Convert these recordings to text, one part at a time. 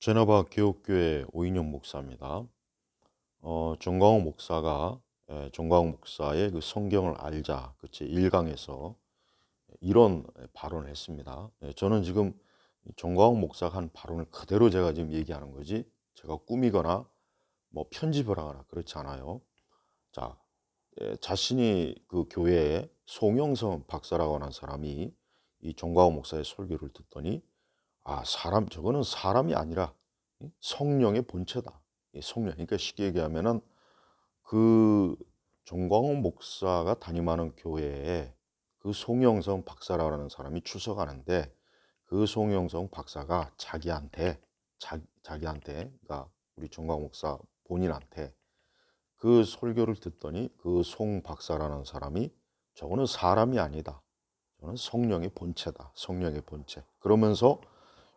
제너바 교육교회 오인영 목사입니다. 어, 정광호 목사가 예, 정광호 목사의 그 성경을 알자 그치 1강에서 이런 발언을 했습니다. 예, 저는 지금 정광호 목사가 한 발언을 그대로 제가 지금 얘기하는 거지 제가 꾸미거나 뭐 편집을 하거나 그렇지 않아요. 자, 예, 자신이 그 교회에 송영성 박사라고 하는 사람이 이 정광호 목사의 설교를 듣더니 아, 사람, 저거는 사람이 아니라 이 성령의 본체다. 이 성령. 그러니까 쉽게 얘기하면은 그 정광호 목사가 담임하는 교회에 그 송영성 박사라는 사람이 출석하는데 그 송영성 박사가 자기한테 자, 자기한테 그러니까 우리 정광호 목사 본인한테 그 설교를 듣더니 그 송 박사라는 사람이 저거는 사람이 아니다. 저는 성령의 본체다. 성령의 본체. 그러면서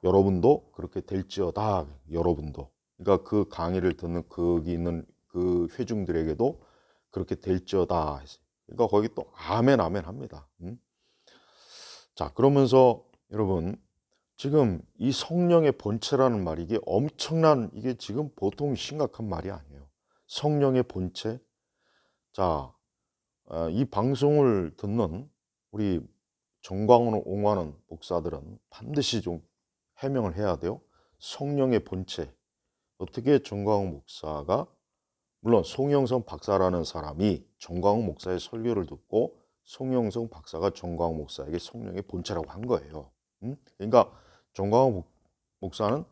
여러분도 그렇게 될지어다. 여러분도. 그러니까 그 강의를 듣는 거기 있는 그 회중들에게도 그렇게 될지어다. 그러니까 거기 또 아멘 아멘 합니다. 음? 자, 그러면서 여러분 지금 이 성령의 본체라는 말이 이게 엄청난 이게 지금 보통 심각한 말이 아니에요. 성령의 본체. 자, 어, 이 방송을 듣는 우리 정광훈을 옹호하는 목사들은 반드시 좀 해명을 해야 돼요. 성령의 본체. 어떻게 정광훈 목사가 물론 송영성 박사라는 사람이 정광훈 목사의 설교를 듣고 송영성 박사가 정광훈 목사에게 성령의 본체라고 한 거예요. 음? 그러니까 정광훈 목- 목사는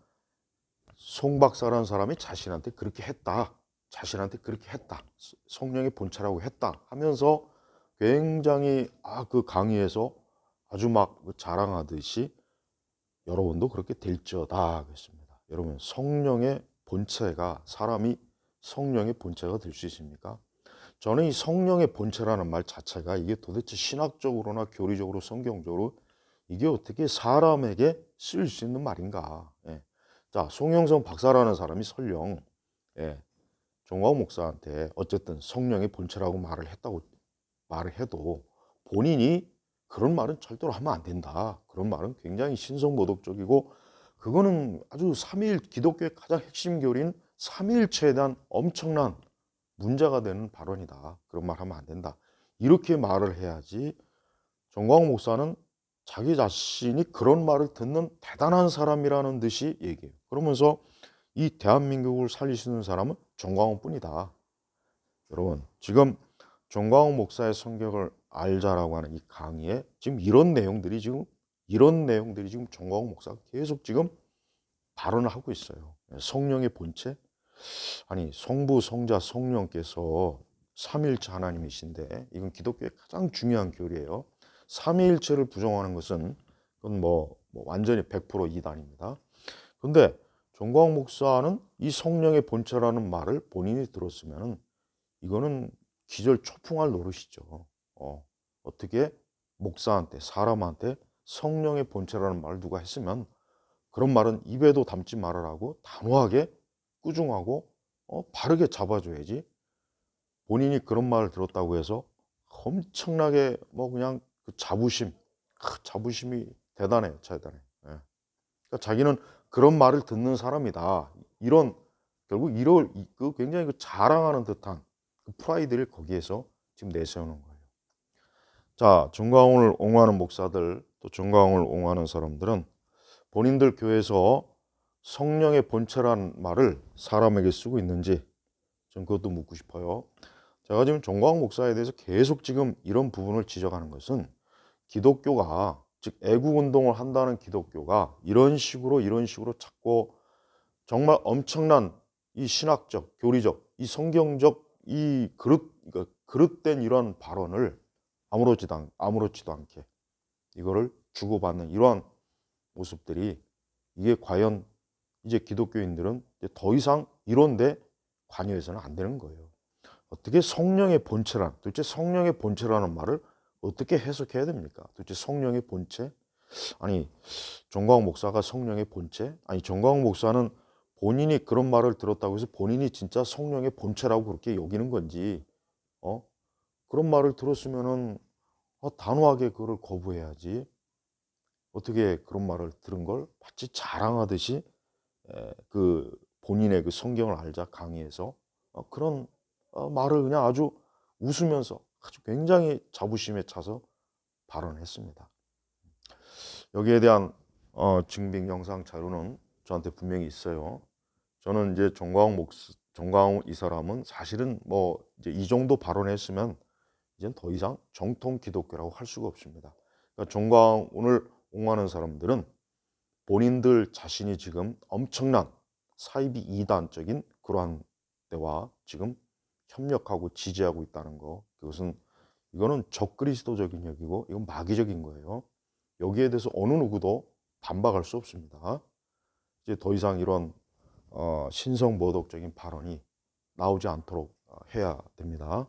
송 박사라는 사람이 자신한테 그렇게 했다. 자신한테 그렇게 했다. 성령의 본체라고 했다. 하면서 굉장히 아 그 강의에서 아주 막그 자랑하듯이 여러분도 그렇게 될지어다 그랬습니다. 여러분 성령의 본체가 사람이 성령의 본체가 될 수 있습니까? 저는 이 성령의 본체라는 말 자체가 이게 도대체 신학적으로나 교리적으로 성경적으로 이게 어떻게 사람에게 쓰일 수 있는 말인가? 예. 자, 송영성 박사라는 사람이 설령 예, 종광 목사한테 어쨌든 성령의 본체라고 말을 했다고 말을 해도 본인이 그런 말은 절대로 하면 안 된다. 그런 말은 굉장히 신성모독적이고 그거는 아주 삼위일 기독교의 가장 핵심 교리인 삼위일체에 대한 엄청난 문제가 되는 발언이다. 그런 말 하면 안 된다. 이렇게 말을 해야지 정광 목사는 자기 자신이 그런 말을 듣는 대단한 사람이라는 듯이 얘기해요. 그러면서 이 대한민국을 살리시는 사람은 정광훈 뿐이다. 여러분, 지금 정광훈 목사의 성격을 알자라고 하는 이 강의에 지금 이런 내용들이 지금 이런 내용들이 지금 정광훈 목사가 계속 지금 발언을 하고 있어요. 성령의 본체? 아니, 성부, 성자, 성령께서 삼위일체 하나님이신데 이건 기독교의 가장 중요한 교리예요. 삼위일체를 부정하는 것은 그건 뭐, 뭐 완전히 100% 이단입니다. 근데 정광 목사는 이 성령의 본체라는 말을 본인이 들었으면은 이거는 기절 초풍할 노릇이죠. 어, 어떻게 목사한테 사람한테 성령의 본체라는 말을 누가 했으면 그런 말은 입에도 담지 말으라고 단호하게 꾸중하고 어, 바르게 잡아줘야지. 본인이 그런 말을 들었다고 해서 엄청나게 뭐 그냥 그 자부심, 크, 자부심이 대단해, 대단해. 예. 그러니까 자기는 그런 말을 듣는 사람이다. 이런 결국 이럴 이- 그 굉장히 그 자랑하는 듯한 그 프라이드를 거기에서 지금 내세우는 거예요. 자, 정광훈을 옹호하는 목사들 또 정광훈을 옹호하는 사람들은 본인들 교회에서 성령의 본체란 말을 사람에게 쓰고 있는지 좀 그것도 묻고 싶어요. 제가 지금 정광훈 목사에 대해서 계속 지금 이런 부분을 지적하는 것은 기독교가 즉 애국 운동을 한다는 기독교가 이런 식으로 이런 식으로 자꾸 정말 엄청난 이 신학적, 교리적, 이 성경적 이 그릇 그러니까 그릇된 이러한 발언을 아무렇지도 않, 아무렇지도 않게 이거를 주고받는 이러한 모습들이 이게 과연 이제 기독교인들은 이제 더 이상 이런데 관여해서는 안 되는 거예요. 어떻게 성령의 본체란 도대체 성령의 본체라는 말을 어떻게 해석해야 됩니까? 도대체 성령의 본체? 아니 정광훈 목사가 성령의 본체? 아니 정광훈 목사는 본인이 그런 말을 들었다고 해서 본인이 진짜 성령의 본체라고 그렇게 여기는 건지 어 그런 말을 들었으면은 어, 단호하게 그걸 거부해야지 어떻게 그런 말을 들은 걸 마치 자랑하듯이 에, 그 본인의 그 성경을 알자 강의에서 어, 그런 어, 말을 그냥 아주 웃으면서 아주 굉장히 자부심에 차서 발언했습니다. 여기에 대한 어, 증빙 영상 자료는 저한테 분명히 있어요. 저는 이제 정광훈 목 정광훈 이 사람은 사실은 뭐 이제 이 정도 발언했으면 이젠 더 이상 정통 기독교라고 할 수가 없습니다. 그러니까 정광훈을 옹호하는 사람들은 본인들 자신이 지금 엄청난 사이비 이단적인 그러한 때와 지금 협력하고 지지하고 있다는 거 그것은 이거는 적그리스도적인 얘기고 이건 마귀적인 거예요. 여기에 대해서 어느 누구도 반박할 수 없습니다. 이제 더 이상 이런 어, 신성 모독적인 발언이 나오지 않도록 어, 해야 됩니다.